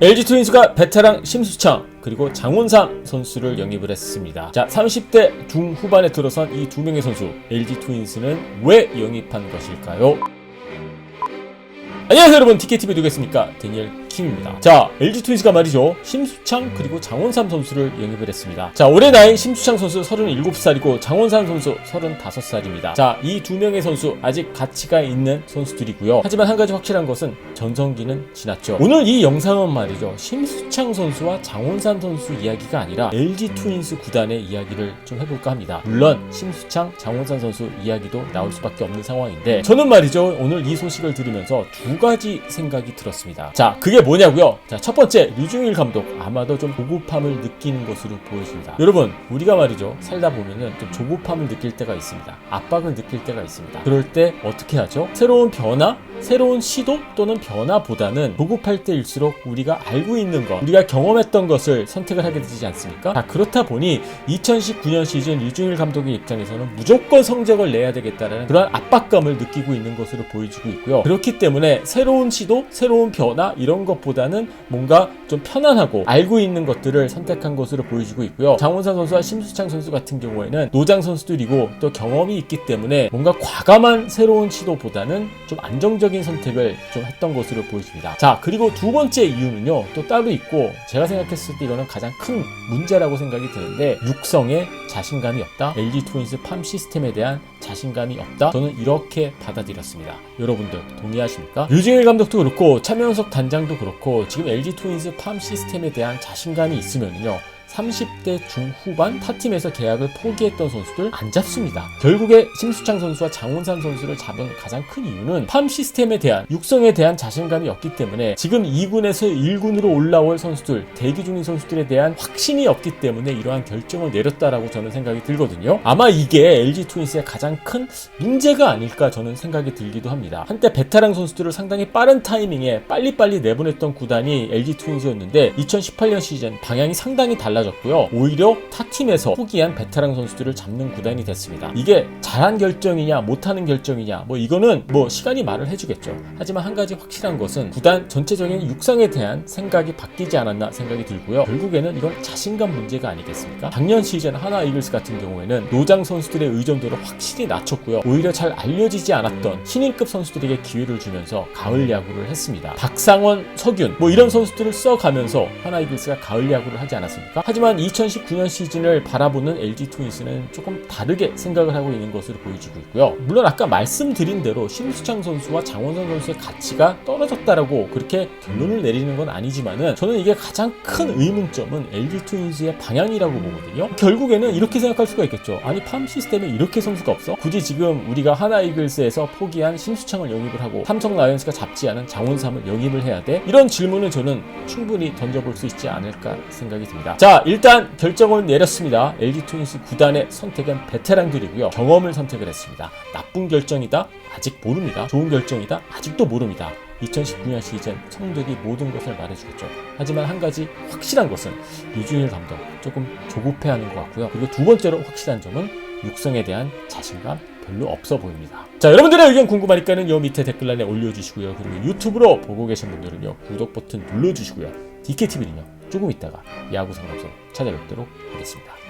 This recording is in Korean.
LG 트윈스가 베테랑 심수창 그리고 장원삼 선수를 영입을 했습니다. 자, 30대 중후반에 들어선 이 두 명의 선수 LG 트윈스는 왜 영입한 것일까요? 안녕하세요 여러분 DKTV 누구겠습니까 데니엘 킴입니다. 자 LG 트윈스가 말이죠. 심수창 그리고 장원삼 선수를 영입을 했습니다. 자 올해 나이 심수창 선수 37살이고 장원삼 선수 35살입니다. 자 이 두 명의 선수 아직 가치가 있는 선수들이고요. 하지만 한 가지 확실한 것은 전성기는 지났죠. 오늘 이 영상은 말이죠. 심수창 선수와 장원삼 선수 이야기가 아니라 LG 트윈스 구단의 이야기를 좀 해볼까 합니다. 물론 심수창 장원삼 선수 이야기도 나올 수밖에 없는 상황인데 저는 말이죠. 오늘 이 소식을 들으면서 두 가지 생각이 들었습니다. 자, 그게 뭐냐고요? 자, 첫 번째 류중일 감독 아마도 좀 조급함을 느끼는 것으로 보여집니다. 여러분, 우리가 말이죠 살다 보면은 좀 조급함을 느낄 때가 있습니다. 압박을 느낄 때가 있습니다. 그럴 때 어떻게 하죠? 새로운 변화, 새로운 시도 또는 변화보다는 조급할 때일수록 우리가 알고 있는 것, 우리가 경험했던 것을 선택을 하게 되지 않습니까? 자, 그렇다 보니 2019년 시즌 류중일 감독의 입장에서는 무조건 성적을 내야 되겠다는 그런 압박감을 느끼고 있는 것으로 보여지고 있고요. 그렇기 때문에 새로운 시도, 새로운 변화 이런 것 보다는 뭔가 좀 편안하고 알고 있는 것들을 선택한 것으로 보여지고 있고요. 장원사 선수와 심수창 선수 같은 경우에는 노장 선수들이고 또 경험이 있기 때문에 뭔가 과감한 새로운 시도보다는 좀 안정적인 선택을 좀 했던 것으로 보여집니다. 자, 그리고 두 번째 이유는요. 또 따로 있고 제가 생각했을 때 이거는 가장 큰 문제라고 생각이 드는데 육성에 자신감이 없다. LG 트윈스 팜 시스템에 대한 자신감이 없다. 저는 이렇게 받아들였습니다. 여러분들 동의하십니까? 류중일 감독도 그렇고 차명석 단장도 그렇고 지금 LG 트윈스 팜 시스템에 대한 자신감이 있으면요. 30대 중후반 타팀에서 계약을 포기했던 선수들 안 잡습니다. 결국에 심수창 선수와 장원산 선수를 잡은 가장 큰 이유는 팜 시스템에 대한 육성에 대한 자신감이 없기 때문에 지금 2군에서 1군으로 올라올 선수들 대기 중인 선수들에 대한 확신이 없기 때문에 이러한 결정을 내렸다라고 저는 생각이 들거든요. 아마 이게 LG 트윈스의 가장 큰 문제가 아닐까 저는 생각이 들기도 합니다. 한때 베테랑 선수들을 상당히 빠른 타이밍에 빨리빨리 내보냈던 구단이 LG 트윈스였는데 2018년 시즌 방향이 상당히 달라 졌고요. 오히려 타팀에서 포기한 베테랑 선수들을 잡는 구단이 됐습니다. 이게 잘한 결정이냐 못하는 결정이냐 뭐 이거는 뭐 시간이 말을 해주겠죠. 하지만 한 가지 확실한 것은 구단 전체적인 육상에 대한 생각이 바뀌지 않았나 생각이 들고요. 결국에는 이건 자신감 문제가 아니겠습니까? 작년 시즌 하나 이글스 같은 경우에는 노장 선수들의 의존도를 확실히 낮췄고요. 오히려 잘 알려지지 않았던 신인급 선수들에게 기회를 주면서 가을 야구를 했습니다. 박상원, 서균 뭐 이런 선수들을 써가면서 하나 이글스가 가을 야구를 하지 않았습니까? 하지만 2019년 시즌을 바라보는 LG 트윈스는 조금 다르게 생각을 하고 있는 것으로 보여지고 있고요. 물론 아까 말씀드린 대로 심수창 선수와 장원선 선수의 가치가 떨어졌다라고 그렇게 결론을 내리는 건 아니지만은 저는 이게 가장 큰 의문점은 LG 트윈스의 방향이라고 보거든요. 결국에는 이렇게 생각할 수가 있겠죠. 아니 팜 시스템에 이렇게 선수가 없어? 굳이 지금 우리가 하나 이글스에서 포기한 심수창을 영입을 하고 삼성 라이온스가 잡지 않은 장원삼을 영입을 해야 돼? 이런 질문을 저는 충분히 던져볼 수 있지 않을까 생각이 듭니다. 자, 일단 결정을 내렸습니다. LG 트윈스 구단의 선택은 베테랑들이고요. 경험을 선택을 했습니다. 나쁜 결정이다? 아직 모릅니다. 좋은 결정이다? 아직도 모릅니다. 2019년 시즌 성적이 모든 것을 말해주겠죠. 하지만 한 가지 확실한 것은 유준일 감독 조금 조급해하는 것 같고요. 그리고 두 번째로 확실한 점은 육성에 대한 자신감 별로 없어 보입니다. 자, 여러분들의 의견 궁금하니까는 요 밑에 댓글란에 올려주시고요. 그리고 유튜브로 보고 계신 분들은요, 구독 버튼 눌러주시고요. DKTV는요, 조금 있다가 야구 상담소 찾아뵙도록 하겠습니다.